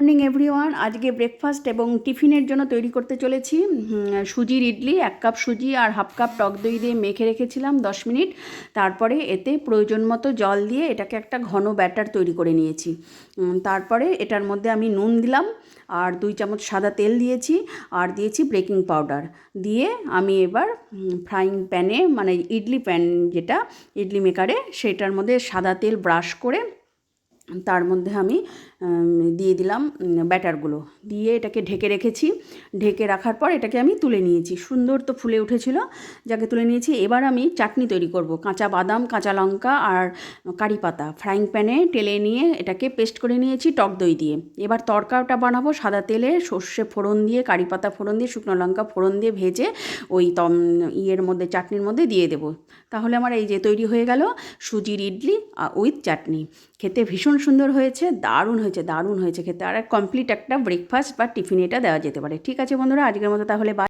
Morning everyone আজকে breakfast এবং টিফিনের জন্য তৈরি করতে চলেছি। সুজির ইডলি, এক কাপ সুজি আর হাফ কাপ টক দই দিয়ে মেখে রেখেছিলাম দশ মিনিট। তারপরে এতে প্রয়োজন মতো জল দিয়ে এটাকে একটা ঘন ব্যাটার তৈরি করে নিয়েছি। তারপরে এটার মধ্যে আমি নুন দিলাম আর দুই চামচ সাদা তেল দিয়েছি আর দিয়েছি বেকিং পাউডার দিয়ে আমি এবার ফ্রাইং প্যানে মানে ইডলি প্যান যেটা, ইডলি মেকারে সেটার মধ্যে সাদা তেল ব্রাশ করে তার মধ্যে আমি দিয়ে দিলাম ব্যাটারগুলো। দিয়ে এটাকে ঢেকে রেখেছি। ঢেকে রাখার পর এটাকে আমি তুলে নিয়েছি। সুন্দর তো ফুলে উঠেছিল। যাকে তুলে নিয়েছি, এবার আমি চাটনি তৈরি করব। কাঁচা বাদাম, কাঁচা লঙ্কা আর কারি পাতা। ফ্রাইং প্যানে টেলে নিয়ে এটাকে পেস্ট করে নিয়েছি টক দই দিয়ে। এবার তরকাটা বানাবো সাদা তেলে, সর্ষে ফোড়ন দিয়ে, কারি পাতা ফোড়ন দিয়ে, শুকনো লঙ্কা ফোড়ন দিয়ে ভেজে ওই তম, ইয়ের মধ্যে, চাটনির মধ্যে দিয়ে দেবো। তাহলে আমার এই যে তৈরি হয়ে গেল সুজির ইডলি উইথ চাটনি। খেতে ভীষণ সুন্দর হয়েছে, দারুণ হয়েছে দারুণ হয়েছে খেতে। আর কমপ্লিট একটা ব্রেকফাস্ট বা টিফিন এটা দেওয়া যেতে পারে। ঠিক আছে বন্ধুরা, আজকের মতো তাহলে